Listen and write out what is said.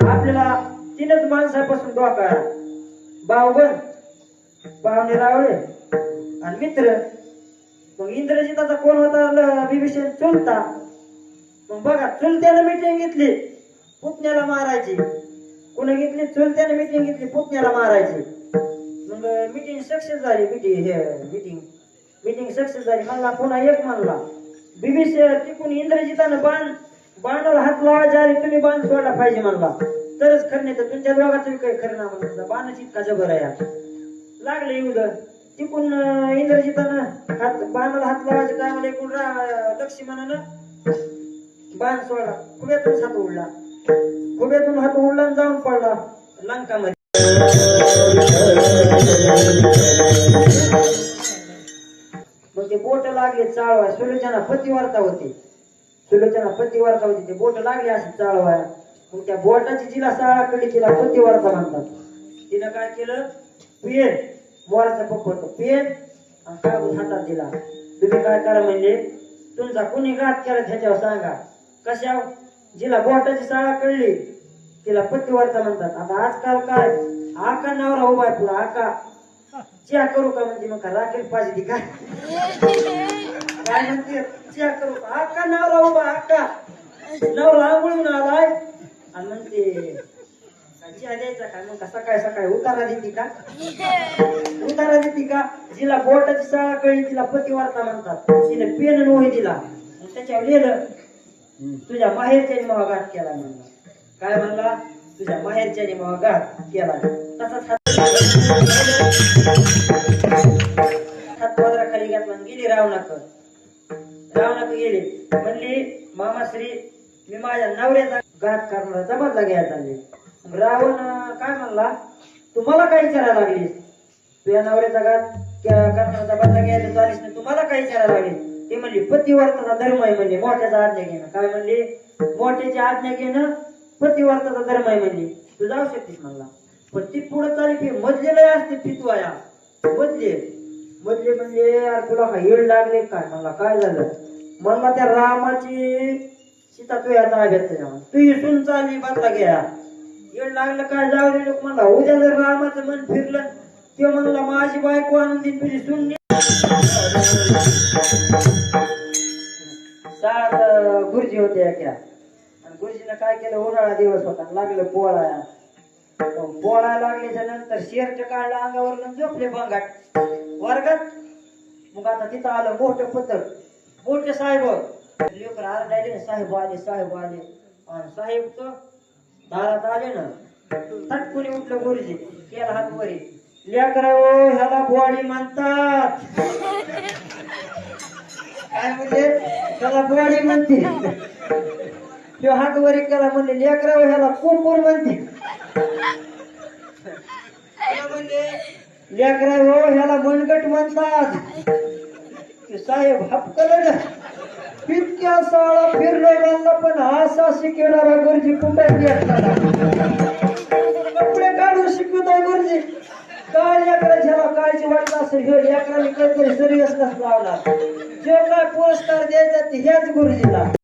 आपल्याला तीनच माणसापासून डोका बावगण पाहुणे रावळे आणि मित्र. मग इंद्रजिताचा कोण होता विभीषण चुलता. मग बघा चुलत्यानं मिटिंग घेतली पुतण्याला मारायची. कुणी घेतली? चुलत्यानं मिटिंग घेतली पुतण्याला मारायची. मग मिटिंग सक्सेस झाली मिटिंग हे मिटिंग मिटिंग सक्सेस झाली म्हणला पुन्हा एक म्हणला. बिभीषण तिकून इंद्रजितानं बाण बाणाला हात लावायच्या आधी तुम्ही बाण सोडला पाहिजे म्हणला. तरच खरं नाही तर तुमच्या दोघाचं विकास खरं ना म्हणलं बाणाची इतका जबर आहे लागले युद्ध तिकून इंद्रजितानं हात बाणाला हात लावायचे काय म्हणजे एकूण लक्ष्मणानं बाण सोडला. खुब्यातून हात उडला. खुब्यातून हात उडला आणि जाऊन पडला लंकामध्ये. बोट लागले चाळवा सुलोचना पतिवार्ता होती. सुलोचना पतिवार्ता होती ते बोट लागले असे चाळवाया मग त्या बोटाची जिला साळा कडे तिला पतिवार्ता म्हणतात. तिनं काय केलं? पेन मोराचा पप्पट पेन आणि कागद हातात दिला. तुम्ही काय करा म्हणजे तुमचा कुणी घात केला त्याच्यावर सांगा. कशा? जिला बोटाची साळा कळली तिला पतिवार्ता म्हणतात. आता आजकाल काय? आका नवरा उभा आहे पुढे आका. चिया करू का म्हणजे मग राखेल पाहिजे का काय? म्हणते? चिया करू का? आका नवरा उभा? आका नवरा आंघोळून आलाय. आणि म्हणते का द्यायचा का? मग सकाळी सकाळी उतारा देते का? उतारा देते का? जिला बोटाची शाळा कळली तिला पतिवार्ता म्हणतात. तिने पेन नोही दिला. मग त्याच्यावर लिहिलं तुझ्या माहेरच्याने महागात केला म्हणला. काय म्हणला? तुझ्या माहेरच्याने महागात केला. तसाच दाखवत रावणाकडे गेले. गेली म्हणली मामाश्री मी माझ्या नवऱ्याचा घात करणारा बदला घ्यायला आले रावण काय म्हणला? तुम्हाला मला काय विचारायला लागलीस तुझ्या नवऱ्याचा घात क- बदला घ्यायला चालीस नाही तुम्हाला काय विचारायला लागलीस ते म्हणली पतिवर्ताचा धर्म आहे म्हणजे मोठ्याचा आज्ञा घेणं. काय म्हणली? मोठ्याची आज्ञा घेणं पतिवर्ताचा धर्म आहे म्हणली. तू जाऊ शकतेस म्हणला. पण ती पुढे चालली की मधलेला असते फितवाया मधले. म्हणजे म्हणजे यार तुला काय लागले काय? मला काय झालं? मला त्या रामाची सीता तू याचा आघात तू इथून चालली बदला घ्या. येड लागलं काय? जाऊ दे लोक म्हणला उद्या जर रामाचं मन फिरलं ते म्हणला माझी बायको आणून दे तुझी सुन सात गुरुजी होते एका. आणि गुरुजीनं काय केलं? उन्हाळा दिवस होता लागलं पोळाया. पोळा लागल्याच्या नंतर शेरट काढला अंगावर झोपले बंगाट वर्गात? मग आता तिथं आलं मोठं पत्र मोठे साहेब. लेकर आरडायले साहेब आले साहेब आले. आणि साहेब तर दारात आले ना. तटकुनी उठलं गुरुजी केला हात वरी. लेकरा ओ ह्याला बुवाडी म्हणतात. काय म्हणजे त्याला बुवाडी म्हणते. तो हाटवरी केला म्हणले लेकरा हो, ह्याला कुंपूर म्हणते. लेकराव लेकरा हो ह्याला मनगट म्हणतात साहेब हपकल ना इतक्या साळा फिरलो म्हणला पण असा शिकवणारा गुरुजी कुठे कपडे काढून शिकवताय गुरुजी. काय लेकरा ज्याला काळजी वाटत असेल? हे लेकराने काहीतरी सिरियसनेस लावणार जे काय पुरस्कार द्यायचा ते ह्याच गुरुजीला.